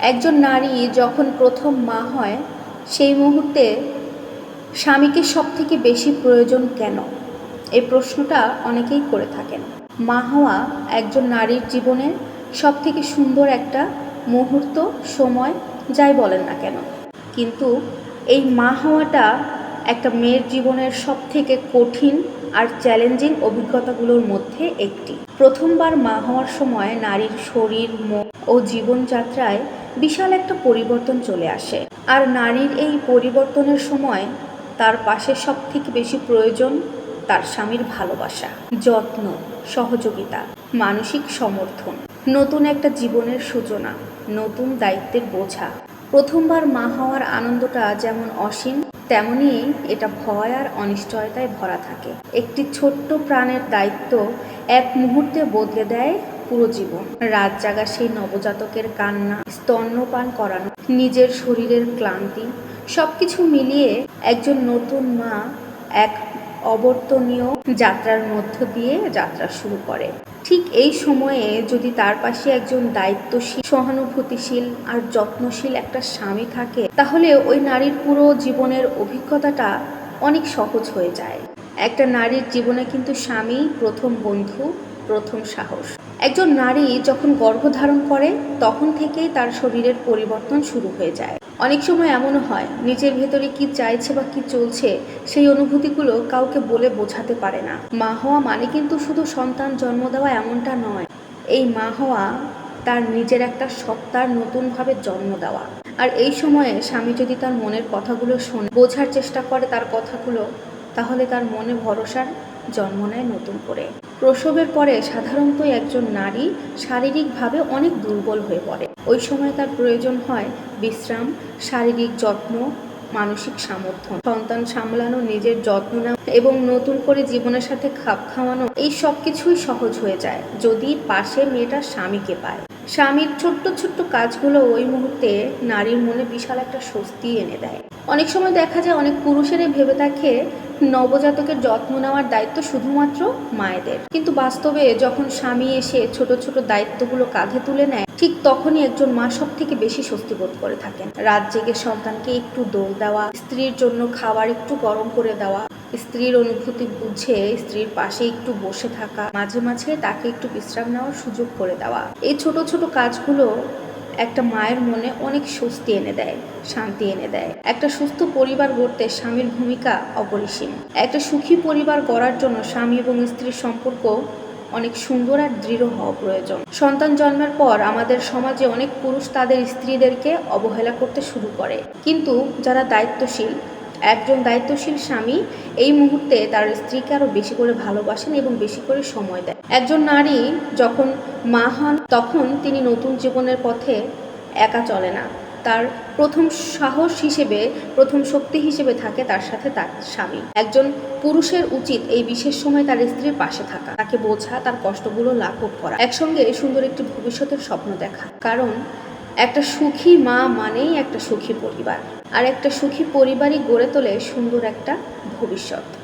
একজন নারী যখন প্রথম মা হয়, সেই মুহূর্তে স্বামীকে সব থেকে বেশি প্রয়োজন কেন? এই প্রশ্নটা অনেকেই করে থাকেন। মা হওয়া একজন নারীর জীবনের সব থেকে সুন্দর একটা মুহূর্ত, সময়, যাই বলেন না কেন। কিন্তু এই মা হওয়াটা একটা মেয়ের জীবনের সব থেকে কঠিন আর চ্যালেঞ্জিং অভিজ্ঞতাগুলোর মধ্যে একটি। প্রথমবার মা হওয়ার সময় নারীর শরীর মন ও জীবনযাত্রায় বিশাল একটা পরিবর্তন চলে আসে। আর নারীর এই পরিবর্তনের সময় তার পাশে সব থেকে বেশি প্রয়োজন তার স্বামীর ভালোবাসা, যত্ন, সহযোগিতা, মানসিক সমর্থন, নতুন একটা জীবনের সূচনা, নতুন দায়িত্বের বোঝা। প্রথমবার মা হওয়ার আনন্দটা যেমন অসীম, তেমনি এটা ভয় আর অনিশ্চয়তায় ভরা থাকে। একটি ছোট্ট প্রাণের দায়িত্ব এক মুহূর্তে বদলে দেয় পুরো জীবন। রাত জাগা সেই নবজাতকের কান্না, স্তন্যপান করানো, নিজের শরীরের ক্লান্তি সব কিছু মিলিয়ে একজন নতুন মা এক অবর্তনীয় যাত্রার মধ্য দিয়ে যাত্রা শুরু করে। ঠিক এই সময়ে যদি তার পাশে একজন দায়িত্বশীল, সহানুভূতিশীল আর যত্নশীল একটা স্বামী থাকে, তাহলে ওই নারীর পুরো জীবনের অভিজ্ঞতাটা অনেক সহজ হয়ে যায়। একটা নারীর জীবনে কিন্তু স্বামী প্রথম বন্ধু প্রথম সাহস। একজন নারী যখন গর্ভধারণ করে, তখন থেকেই তার শরীরের পরিবর্তন শুরু হয়ে যায়। অনেক সময় এমনও হয়, নিজের ভেতরে কি চাইছে বা কি চলছে, সেই অনুভূতিগুলো কাউকে বলে বোঝাতে পারে না। মা হওয়া মানে কিন্তু শুধু সন্তান জন্ম দেওয়া এমনটা নয়। এই মা হওয়া তার নিজের একটা সত্তার নতুনভাবে জন্ম দেওয়া। আর এই সময়ে স্বামী যদি তার মনের কথাগুলো শোনে, বোঝার চেষ্টা করে তার কথাগুলো, তাহলে তার মনে ভরসার জন্ম নেয় নতুন করে। প্রসবের পরে সাধারণত একজন নারী শারীরিকভাবে অনেক দুর্বল হয়ে পড়ে। ওই সময় তার প্রয়োজন হয় বিশ্রাম, শারীরিক যত্ন, মানসিক সামর্থ্য। সন্তান সামলানো, নিজের যত্ন নেওয়া এবং নতুন করে জীবনের সাথে খাপ খাওয়ানো, এই সব কিছুই সহজ হয়ে যায় যদি পাশে মেয়েটার স্বামীকে পায়। স্বামীর ছোট্ট ছোট্ট কাজগুলো ওই মুহূর্তে নারীর মনে বিশাল একটা স্বস্তি এনে দেয়। অনেক সময় দেখা যায় অনেক পুরুষেরাই ভেবে থাকে নবজাতকের যত্ন নেওয়ার দায়িত্ব শুধুমাত্র মায়েদের। কিন্তু বাস্তবে যখন স্বামী এসে ছোট ছোট দায়িত্বগুলো কাঁধে তুলে নেয়, ঠিক তখনই একজন মা সব থেকে বেশি স্বস্তি বোধ করে থাকেন। রাত জেগে সন্তানকে একটু দোল দেওয়া, স্ত্রীর জন্য খাবার একটু গরম করে দেওয়া, স্ত্রীর অনুভূতি বুঝে স্ত্রীর পাশে একটু বসে থাকা, মাঝে মাঝে তাকে একটু বিশ্রাম নেওয়ার সুযোগ করে দেওয়া। এই ছোট ছোট কাজগুলো একটা মায়ের মনে অনেক স্বস্তি এনে দেয়, শান্তি এনে দেয়। একটা সুস্থ পরিবার গড়তে স্বামীর ভূমিকা অপরিসীম। একটা সুখী পরিবার গড়ার জন্য স্বামী এবং স্ত্রীর সম্পর্ক অনেক সুন্দর আর দৃঢ় হওয়া প্রয়োজন। সন্তান জন্মের পর আমাদের সমাজে অনেক পুরুষ তাদের স্ত্রীদেরকে অবহেলা করতে শুরু করে। কিন্তু যারা দায়িত্বশীল একজন দায়িত্বশীল স্বামী এই মুহূর্তে তার স্ত্রীকে আরও বেশি করে ভালোবাসেন এবং বেশি করে সময় দেয় একজন নারী যখন মা হন, তখন তিনি নতুন জীবনের পথে একা চলে না। তার প্রথম সাহস হিসেবে, প্রথম শক্তি হিসেবে থাকে তার সাথে তার স্বামী। একজন পুরুষের উচিত এই বিশেষ সময় তার স্ত্রীর পাশে থাকা। তাকে বোঝা, তার কষ্টগুলো লাঘব করা। একসঙ্গে সুন্দর একটি ভবিষ্যতের স্বপ্ন দেখা। কারণ একটা সুখী মা মানেই একটা সুখী পরিবার। আর একটা সুখী পরিবারই গড়ে তোলে সুন্দর একটা ভবিষ্যৎ।